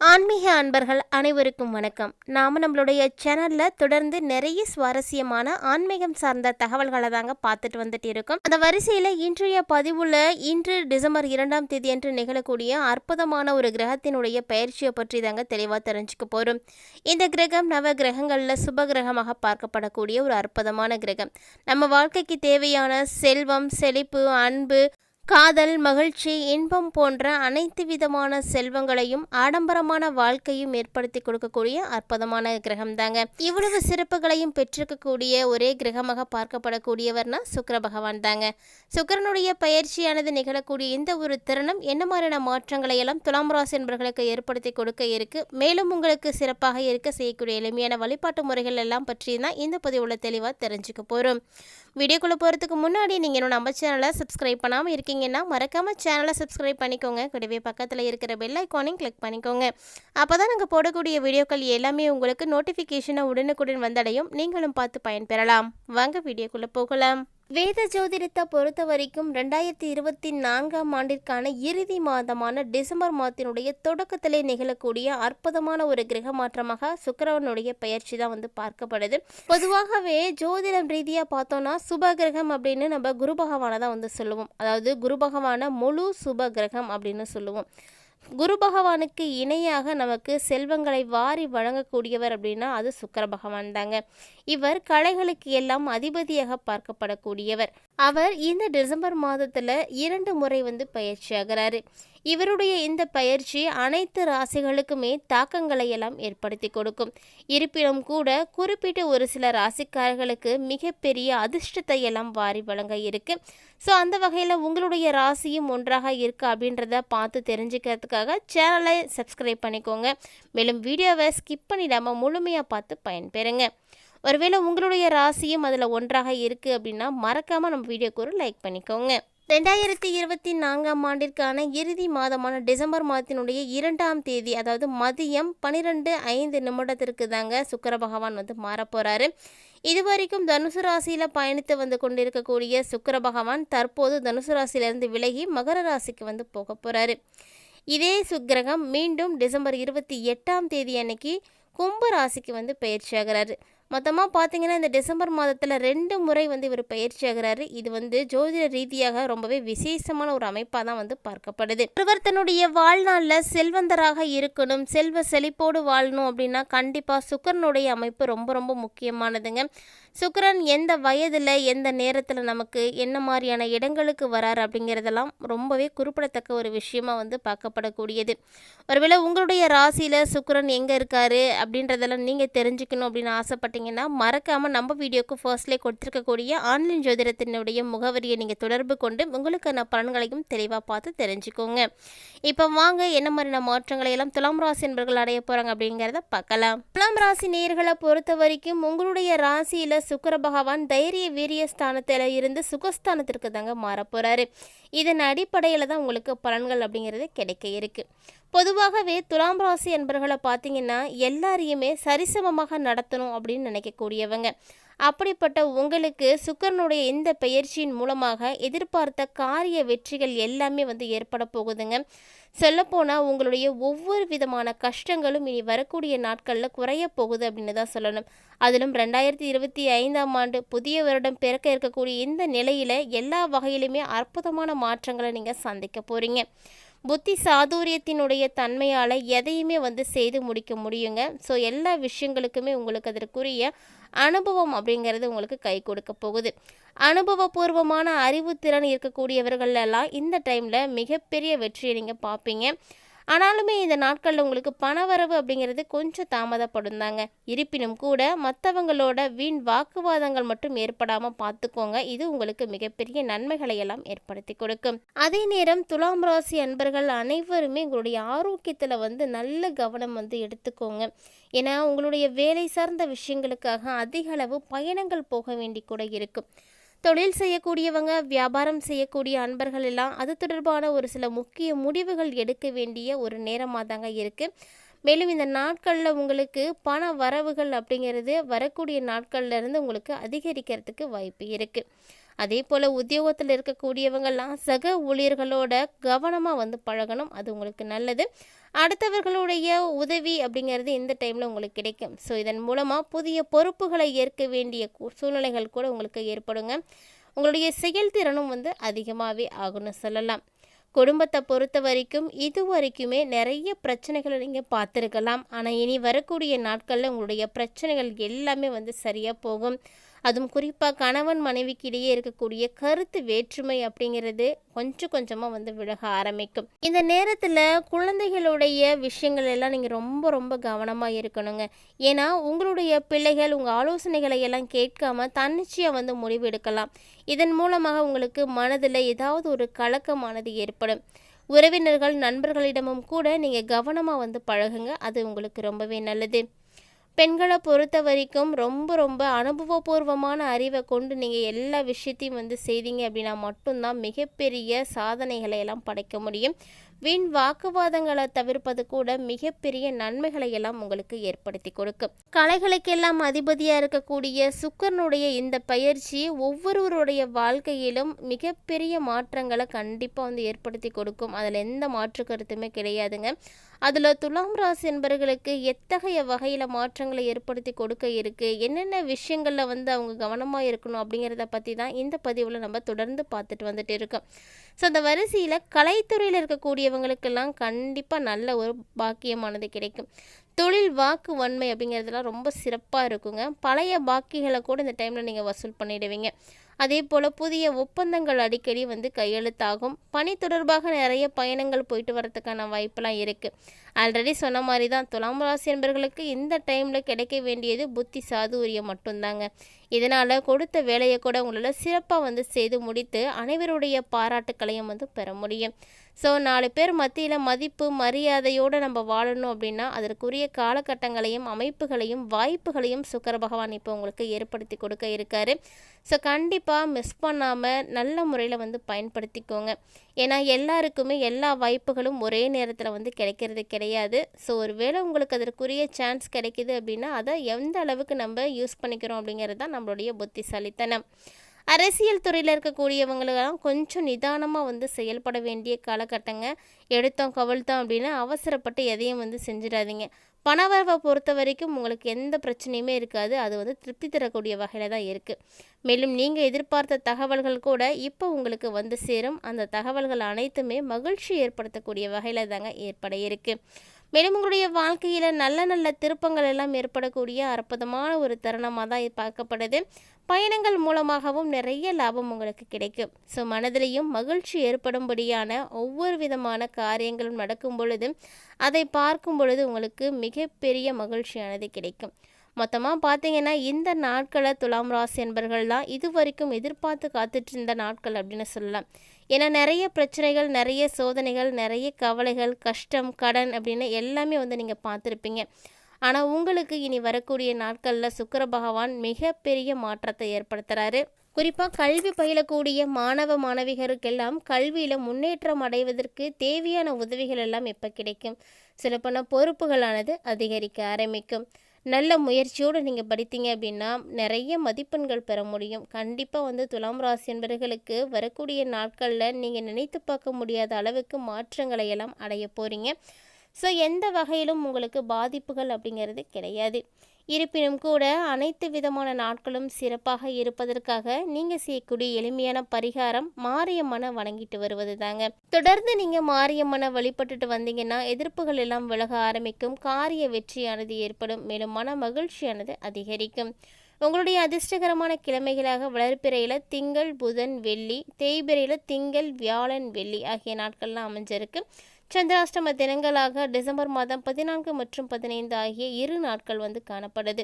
ஆன்மீக அன்பர்கள் அனைவருக்கும் வணக்கம். நாம் நம்மளுடைய சேனலில் தொடர்ந்து நிறைய சுவாரஸ்யமான ஆன்மீகம் சார்ந்த தகவல்களை தாங்க பார்த்துட்டு வந்துட்டு இருக்கோம். அந்த வரிசையில் இன்றைய பதிவில் இன்று டிசம்பர் இரண்டாம் தேதி அன்று நிகழக்கூடிய அற்புதமான ஒரு கிரகத்தினுடைய பயிற்சியை பற்றி தாங்க தெளிவாக தெரிஞ்சுக்க போகிறோம் இந்த கிரகம் நவ கிரகங்களில் சுப கிரகமாக பார்க்கப்படக்கூடிய ஒரு அற்புதமான கிரகம். நம்ம வாழ்க்கைக்கு தேவையான செல்வம் செழிப்பு அன்பு காதல் மகிழ்ச்சி இன்பம் போன்ற அனைத்து விதமான செல்வங்களையும் ஆடம்பரமான வாழ்க்கையும் ஏற்படுத்தி கொடுக்கக்கூடிய அற்புதமான கிரகம் தாங்க இவ்வளவு சிறப்புகளையும் பெற்றிருக்கக்கூடிய ஒரே கிரகமாக பார்க்கப்படக்கூடியவர்னா சுக்கர பகவான் தாங்க சுக்கிரனுடைய பயிற்சியானது நிகழக்கூடிய இந்த ஒரு தருணம் என்ன மாதிரியான மாற்றங்களை எல்லாம் துலாம் ராசி என்பவர்களுக்கு ஏற்படுத்தி கொடுக்க இருக்கு? மேலும் உங்களுக்கு சிறப்பாக இருக்க செய்யக்கூடிய எளிமையான வழிபாட்டு முறைகள் எல்லாம் பற்றி தான் இந்த பதிவுள்ள தெளிவாக தெரிஞ்சுக்க போகிறோம் வீடியோக்குள்ளே போகிறதுக்கு முன்னாடி நீங்கள் இன்னும் நம்ம சேனலை சப்ஸ்கிரைப் பண்ணாமல் இருக்கீங்க இருக்கீங்கன்னா மறக்காமல் சேனலை சப்ஸ்கிரைப் பண்ணிக்கோங்க. கூடவே பக்கத்தில் இருக்கிற பெல் ஐக்கானையும் கிளிக் பண்ணிக்கோங்க. அப்போ தான் நாங்கள் போடக்கூடிய வீடியோக்கள் எல்லாமே உங்களுக்கு நோட்டிஃபிகேஷனை உடனுக்குடன் வந்தடையும். நீங்களும் பார்த்து பயன்பெறலாம். வாங்க வீடியோக்குள்ளே போகலாம். வேத ஜோதிடத்தை பொறுத்த வரைக்கும் ரெண்டாயிரத்தி இருபத்தி நான்காம் ஆண்டிற்கான இறுதி மாதமான டிசம்பர் மாதத்தினுடைய தொடக்கத்திலே நிகழக்கூடிய அற்புதமான ஒரு கிரக மாற்றமாக சுக்கரவனுடைய பயிற்சி தான் வந்து பார்க்கப்படுது. பொதுவாகவே ஜோதிடம் ரீதியாக பார்த்தோம்னா சுப கிரகம் அப்படின்னு நம்ம குரு பகவானை தான் வந்து சொல்லுவோம். அதாவது குரு பகவான முழு சுப கிரகம் அப்படின்னு சொல்லுவோம். குரு பகவானுக்கு இணையாக நமக்கு செல்வங்களை வாரி வழங்கக்கூடியவர் அப்படின்னா அது சுக்கர பகவான் தாங்க. இவர் கலைகளுக்கு எல்லாம் அதிபதியாக பார்க்கப்படக்கூடியவர். அவர் இந்த டிசம்பர் மாதத்தில் இரண்டு முறை வந்து பயிற்சியாகிறாரு இவருடைய இந்த பயிற்சி அனைத்து ராசிகளுக்குமே தாக்கங்களை எல்லாம் ஏற்படுத்தி கொடுக்கும். இருப்பினும் கூட குறிப்பிட்ட ஒரு சில ராசிக்காரர்களுக்கு மிகப்பெரிய அதிர்ஷ்டத்தை எல்லாம் வாரி வழங்க இருக்கு. ஸோ அந்த வகையில் உங்களுடைய ராசியும் ஒன்றாக இருக்கு அப்படின்றத பார்த்து தெரிஞ்சுக்கிறதுக்காக சேனலை சப்ஸ்கிரைப் பண்ணிக்கோங்க. மேலும் வீடியோவை ஸ்கிப் பண்ணிடாமல் முழுமையாக பார்த்து பயன்பெறுங்க. ஒருவேளை உங்களுடைய ராசியும் அதில் ஒன்றாக இருக்குது அப்படின்னா மறக்காமல் நம்ம வீடியோக்கு ஒரு லைக் பண்ணிக்கோங்க. ரெண்டாயிரத்தி இருபத்தி நான்காம் ஆண்டிற்கான இறுதி மாதமான டிசம்பர் மாதத்தினுடைய இரண்டாம் தேதி அதாவது மதியம் பன்னிரெண்டு ஐந்து நிமிடத்திற்கு தாங்க சுக்கர பகவான் வந்து மாறப்போகிறாரு இதுவரைக்கும் தனுசு ராசியில் பயணித்து வந்து கொண்டிருக்கக்கூடிய சுக்கர பகவான் தற்போது தனுசு ராசியிலிருந்து விலகி மகர ராசிக்கு வந்து போக போகிறாரு இதே சுக்கிரகம் மீண்டும் டிசம்பர் இருபத்தி எட்டாம் தேதி அன்னைக்கு கும்ப ராசிக்கு வந்து பயிற்சி ஆகிறாரு. மொத்தமாக பார்த்தீங்கன்னா இந்த டிசம்பர் மாதத்தில் ரெண்டு முறை வந்து இவர் பயிற்சி ஆகிறாரு. இது வந்து ஜோதிட ரீதியாக ரொம்பவே விசேஷமான ஒரு அமைப்பாக தான் வந்து பார்க்கப்படுது. இவர் தன்னுடைய வாழ்நாளில் செல்வந்தராக இருக்கணும் செல்வ செழிப்போடு வாழணும் அப்படின்னா கண்டிப்பாக சுக்கரனுடைய அமைப்பு ரொம்ப ரொம்ப முக்கியமானதுங்க. சுக்கரன் எந்த வயதில் எந்த நேரத்தில் நமக்கு என்ன மாதிரியான இடங்களுக்கு வராரு அப்படிங்கிறதெல்லாம் ரொம்பவே குறிப்பிடத்தக்க ஒரு விஷயமா வந்து பார்க்கப்படக்கூடியது. ஒருவேளை உங்களுடைய ராசியில் சுக்கரன் எங்கே இருக்காரு அப்படின்றதெல்லாம் நீங்கள் தெரிஞ்சுக்கணும் அப்படின்னு ஆசைப்பட்டீங்கன்னா மறக்காமல் நம்ம வீடியோக்கு ஃபர்ஸ்ட்லேயே கொடுத்துருக்கக்கூடிய ஆன்லைன் ஜோதிடத்தினுடைய முகவரியை நீங்கள் தொடர்பு கொண்டு உங்களுக்கான பலன்களையும் தெளிவாக பார்த்து தெரிஞ்சுக்கோங்க. இப்போ வாங்க என்ன மாதிரியான மாற்றங்களை எல்லாம் துலாம் ராசி என்பர்கள் அடைய போகிறாங்க அப்படிங்கிறத பார்க்கலாம். துலாம் ராசி நேர்களை பொறுத்த வரைக்கும் உங்களுடைய ராசியில் சுக்கர பகவான் தைரிய வீரிய ஸ்தானத்தில் இருந்து சுகஸ்தானத்திற்கு தாங்க மாறப் போகிறாரு இதன் அடிப்படையில் தான் உங்களுக்கு பலன்கள் அப்படிங்கிறது கிடைக்க இருக்குது பொதுவாகவே துலாம் ராசி என்பர்களை பார்த்தீங்கன்னா எல்லாரையுமே சரிசமமாக நடத்தணும் அப்படின்னு நினைக்கக்கூடியவங்க. அப்படிப்பட்ட உங்களுக்கு சுக்கரனுடைய இந்த பயிற்சியின் மூலமாக எதிர்பார்த்த காரிய வெற்றிகள் எல்லாமே வந்து ஏற்பட போகுதுங்க. சொல்லப்போனால் உங்களுடைய ஒவ்வொரு விதமான கஷ்டங்களும் இனி வரக்கூடிய நாட்களில் குறைய போகுது அப்படின்னு தான் சொல்லணும். அதிலும் ரெண்டாயிரத்தி இருபத்தி ஐந்தாம் ஆண்டு புதிய வருடம் பிறக்க இருக்கக்கூடிய இந்த நிலையில் எல்லா வகையிலுமே அற்புதமான மாற்றங்களை நீங்கள் சந்திக்க போகிறீங்க புத்தி சாதுரியத்தினுடைய தன்மையால் எதையுமே வந்து செய்து முடிக்க முடியுங்க. ஸோ எல்லா விஷயங்களுக்குமே உங்களுக்கு அதற்குரிய அனுபவம் அப்படிங்கிறது உங்களுக்கு கை கொடுக்க போகுது. அனுபவபூர்வமான அறிவுத்திறன் இருக்கக்கூடியவர்கள் எல்லாம் இந்த டைமில் மிகப்பெரிய வெற்றியை நீங்கள் பார்ப்பீங்க. ஆனாலுமே இந்த நாட்களில் உங்களுக்கு பணவரவு அப்படிங்கிறது கொஞ்சம் தாமதப்படும் தாங்க இருப்பினும் கூட மற்றவங்களோட வீண் வாக்குவாதங்கள் மட்டும் ஏற்படாமல் பார்த்துக்கோங்க. இது உங்களுக்கு மிகப்பெரிய நன்மைகளை எல்லாம் ஏற்படுத்தி கொடுக்கும். அதே நேரம் துலாம் ராசி அன்பர்கள் அனைவருமே உங்களுடைய ஆரோக்கியத்தில் வந்து நல்ல கவனம் வந்து எடுத்துக்கோங்க. ஏன்னா உங்களுடைய வேலை சார்ந்த விஷயங்களுக்காக அதிக அளவு பயணங்கள் போக வேண்டி கூட இருக்கும். தொழில் செய்யக்கூடியவங்க வியாபாரம் செய்யக்கூடிய அன்பர்கள் எல்லாம் அது தொடர்பான ஒரு சில முக்கிய முடிவுகள் எடுக்க வேண்டிய ஒரு நேரமாக தாங்க இருக்குது மேலும் இந்த நாட்களில் உங்களுக்கு பண வரவுகள் அப்படிங்கிறது வரக்கூடிய நாட்கள்ல இருந்து உங்களுக்கு அதிகரிக்கிறதுக்கு வாய்ப்பு இருக்குது அதே போல் உத்தியோகத்தில் இருக்கக்கூடியவங்கெல்லாம் சக ஊழியர்களோட கவனமாக வந்து பழகணும். அது உங்களுக்கு நல்லது. அடுத்தவர்களுடைய உதவி அப்படிங்கிறது இந்த டைமில் உங்களுக்கு கிடைக்கும். ஸோ இதன் மூலமாக புதிய பொறுப்புகளை ஏற்க வேண்டிய சூழ்நிலைகள் கூட உங்களுக்கு ஏற்படுங்க. உங்களுடைய செயல்திறனும் வந்து அதிகமாகவே ஆகும்னு சொல்லலாம். குடும்பத்தை பொறுத்த வரைக்கும் இது வரைக்குமே நிறைய பிரச்சனைகளை நீங்கள் பார்த்துருக்கலாம். ஆனால் இனி வரக்கூடிய நாட்களில் உங்களுடைய பிரச்சனைகள் எல்லாமே வந்து சரியாக போகும். அதுவும் குறிப்பாக கணவன் மனைவிக்கு இடையே இருக்கக்கூடிய கருத்து வேற்றுமை அப்படிங்கிறது கொஞ்சம் கொஞ்சமாக வந்து விலக ஆரம்பிக்கும். இந்த நேரத்தில் குழந்தைகளுடைய விஷயங்கள் எல்லாம் நீங்கள் ரொம்ப ரொம்ப கவனமாக இருக்கணுங்க. ஏன்னா உங்களுடைய பிள்ளைகள் உங்கள் ஆலோசனைகளை எல்லாம் கேட்காம தன்னிச்சையாக வந்து முடிவு எடுக்கலாம். இதன் மூலமாக உங்களுக்கு மனதில் ஏதாவது ஒரு கலக்கமானது ஏற்படும். உறவினர்கள் நண்பர்களிடமும் கூட நீங்கள் கவனமாக வந்து பழகுங்க. அது உங்களுக்கு ரொம்பவே நல்லது. பெண்களை பொறுத்த வரைக்கும் ரொம்ப ரொம்ப அனுபவபூர்வமான அறிவை கொண்டு நீங்கள் எல்லா விஷயத்தையும் வந்து செய்தீங்க அப்படின்னா மட்டும்தான் மிகப்பெரிய சாதனைகளை எல்லாம் படைக்க முடியும். வீண் வாக்குவாதங்களை தவிர்ப்பது கூட மிகப்பெரிய நன்மைகளை எல்லாம் உங்களுக்கு ஏற்படுத்தி கொடுக்கும். கலைகளுக்கெல்லாம் அதிபதியாக இருக்கக்கூடிய சுக்கரனுடைய இந்த பயிற்சி ஒவ்வொருவருடைய வாழ்க்கையிலும் மிகப்பெரிய மாற்றங்களை கண்டிப்பாக வந்து ஏற்படுத்தி கொடுக்கும். அதில் எந்த மாற்று கருத்துமே கிடையாதுங்க. அதில் துலாம் ராசி என்பவர்களுக்கு எத்தகைய வகையில் மாற்றங்களை ஏற்படுத்தி கொடுக்க இருக்குது என்னென்ன விஷயங்களில் வந்து அவங்க கவனமாக இருக்கணும் அப்படிங்கிறத பற்றி தான் இந்த பதிவில் நம்ம தொடர்ந்து பார்த்துட்டு வந்துட்டு இருக்கோம். ஸோ அந்த வரிசையில் கலைத்துறையில் இருக்கக்கூடியவங்களுக்கெல்லாம் கண்டிப்பாக நல்ல ஒரு பாக்கியமானது கிடைக்கும். தொழில் வாக்கு வன்மை அப்படிங்கிறதுலாம் ரொம்ப சிறப்பாக இருக்குங்க. பழைய பாக்கிகளை கூட இந்த டைமில் நீங்கள் வசூல் பண்ணிடுவீங்க. அதே போல் புதிய ஒப்பந்தங்கள் அடிக்கடி வந்து கையெழுத்தாகும். பணி தொடர்பாக நிறைய பயணங்கள் போயிட்டு வரதுக்கான வாய்ப்பெல்லாம் இருக்குது ஆல்ரெடி சொன்ன மாதிரி தான் துலாம் ராசி என்பர்களுக்கு இந்த டைமில் கிடைக்க வேண்டியது புத்தி சாதுரியம் மட்டும்தாங்க. இதனால் கொடுத்த வேலையை கூட உங்களால் சிறப்பாக வந்து செய்து முடித்து அனைவருடைய பாராட்டுக்களையும் வந்து பெற முடியும். ஸோ நாலு பேர் மத்தியில் மதிப்பு மரியாதையோடு நம்ம வாழணும் அப்படின்னா அதற்குரிய காலகட்டங்களையும் அமைப்புகளையும் வாய்ப்புகளையும் சுக்கர பகவான் இப்போ உங்களுக்கு ஏற்படுத்தி கொடுக்க இருக்காரு. ஸோ கண்டிப்பாக மிஸ் பண்ணாமல் நல்ல முறையில் வந்து பயன்படுத்திக்கோங்க. ஏன்னா எல்லாருக்குமே எல்லா வாய்ப்புகளும் ஒரே நேரத்தில் வந்து கிடைக்கிறது கிடையாது. ஸோ ஒருவேளை உங்களுக்கு அதற்குரிய சான்ஸ் கிடைக்குது அப்படின்னா அதை எந்த அளவுக்கு நம்ம யூஸ் பண்ணிக்கிறோம் அப்படிங்கிறது தான் நம்மளுடைய புத்திசாலித்தனம். அரசியல் துறையில் இருக்கக்கூடியவங்களுக்கெல்லாம் கொஞ்சம் நிதானமாக வந்து செயல்பட வேண்டிய காலகட்டங்க. எடுத்தோம் கவிழ்த்தோம் அப்படின்னு அவசரப்பட்டு எதையும் வந்து செஞ்சிடாதீங்க. பணவரவை பொறுத்த வரைக்கும் உங்களுக்கு எந்த பிரச்சனையுமே இருக்காது. அது வந்து திருப்தி தரக்கூடிய வகையில் தான் இருக்குது மேலும் நீங்கள் எதிர்பார்த்த தகவல்கள் கூட இப்போ உங்களுக்கு வந்து சேரும். அந்த தகவல்கள் அனைத்துமே மகிழ்ச்சி ஏற்படுத்தக்கூடிய வகையில் தாங்க ஏற்பட இருக்குது மேலும் உங்களுடைய வாழ்க்கையில் நல்ல நல்ல திருப்பங்கள் எல்லாம் ஏற்படக்கூடிய அற்புதமான ஒரு தருணமாக தான் பார்க்கப்படுது. பயணங்கள் மூலமாகவும் நிறைய லாபம் உங்களுக்கு கிடைக்கும். ஸோ மனதிலையும் மகிழ்ச்சி ஏற்படும்படியான ஒவ்வொரு விதமான காரியங்களும் நடக்கும் பொழுது அதை பார்க்கும் பொழுது உங்களுக்கு மிகப்பெரிய மகிழ்ச்சியானது கிடைக்கும். மொத்தமாக பார்த்தீங்கன்னா இந்த நாட்களை துலாம் ராசி என்பர்கள்லாம் இது வரைக்கும் எதிர்பார்த்து காத்துட்டு இருந்த நாட்கள் அப்படின்னு சொல்லலாம். ஏன்னா நிறைய பிரச்சனைகள் நிறைய சோதனைகள் நிறைய கவலைகள் கஷ்டம் கடன் அப்படின்னு எல்லாமே வந்து நீங்கள் பார்த்துருப்பீங்க. ஆனால் உங்களுக்கு இனி வரக்கூடிய நாட்களில் சுக்கர பகவான் மிகப்பெரிய மாற்றத்தை ஏற்படுத்துகிறாரு குறிப்பாக கல்வி பயிலக்கூடிய மாணவ மாணவிகருக்கெல்லாம் கல்வியில் முன்னேற்றம் அடைவதற்கு தேவையான உதவிகள் எல்லாம் எப்போ கிடைக்கும். சில பொறுப்புகளானது அதிகரிக்க ஆரம்பிக்கும். நல்ல முயற்சியோடு நீங்கள் படித்தீங்க அப்படின்னா நிறைய மதிப்பெண்கள் பெற முடியும். கண்டிப்பாக வந்து துலாம் ராசி என்பவர்களுக்கு வரக்கூடிய நாட்களில் நீங்கள் நினைத்து பார்க்க முடியாத அளவுக்கு மாற்றங்களை எல்லாம் அடைய போகிறீங்க ஸோ எந்த வகையிலும் உங்களுக்கு பாதிப்புகள் அப்படிங்கிறது கிடையாது. இருப்பினும் கூட அனைத்து விதமான நாட்களும் சிறப்பாக இருப்பதற்காக நீங்கள் செய்யக்கூடிய எளிமையான பரிகாரம் மாரியம்மனை வணங்கிட்டு வருவது தாங்க தொடர்ந்து நீங்கள் மாரியம்மனை வழிபட்டுட்டு வந்தீங்கன்னா எதிர்ப்புகள் எல்லாம் விலக ஆரம்பிக்கும். காரிய வெற்றியானது ஏற்படும். மேலும் மன மகிழ்ச்சியானது அதிகரிக்கும். உங்களுடைய அதிர்ஷ்டகரமான கிழமைகளாக வளர்ப்பிறையில் திங்கள் புதன் வெள்ளி தேய்பிறையில் திங்கள் வியாழன் வெள்ளி ஆகிய நாட்கள்லாம் அமைஞ்சிருக்கு. சந்திராஷ்டம தினங்களாக டிசம்பர் மாதம் பதினான்கு மற்றும் பதினைந்து ஆகிய இரு நாட்கள் வந்து காணப்படுது.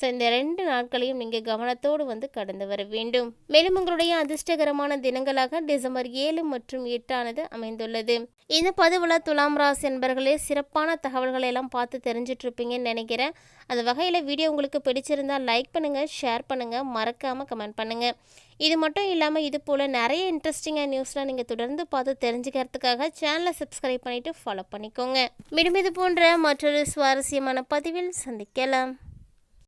ஸோ இந்த ரெண்டு நாட்களையும் நீங்கள் கவனத்தோடு வந்து கடந்து வர வேண்டும். மேலும் உங்களுடைய அதிர்ஷ்டகரமான தினங்களாக டிசம்பர் ஏழு மற்றும் எட்டானது அமைந்துள்ளது. இந்த பதிவில் துலாம் ராசி என்பர்களே சிறப்பான தகவல்களை எல்லாம் பார்த்து தெரிஞ்சிட்டு இருப்பீங்கன்னு நினைக்கிறேன். அந்த வகையில் வீடியோ உங்களுக்கு பிடிச்சிருந்தால் லைக் பண்ணுங்கள் ஷேர் பண்ணுங்கள் மறக்காமல் கமெண்ட் பண்ணுங்கள் இது மட்டும் இல்லாமல் இது போல் நிறைய இன்ட்ரெஸ்டிங்காக நியூஸ்லாம் நீங்கள் தொடர்ந்து பார்த்து தெரிஞ்சுக்கிறதுக்காக சேனலை சப்ஸ்கிரைப் பண்ணிவிட்டு ஃபாலோ பண்ணிக்கோங்க. மேலும் இது போன்ற மற்றொரு சுவாரஸ்யமான பதிவில் சந்திக்கலாம்.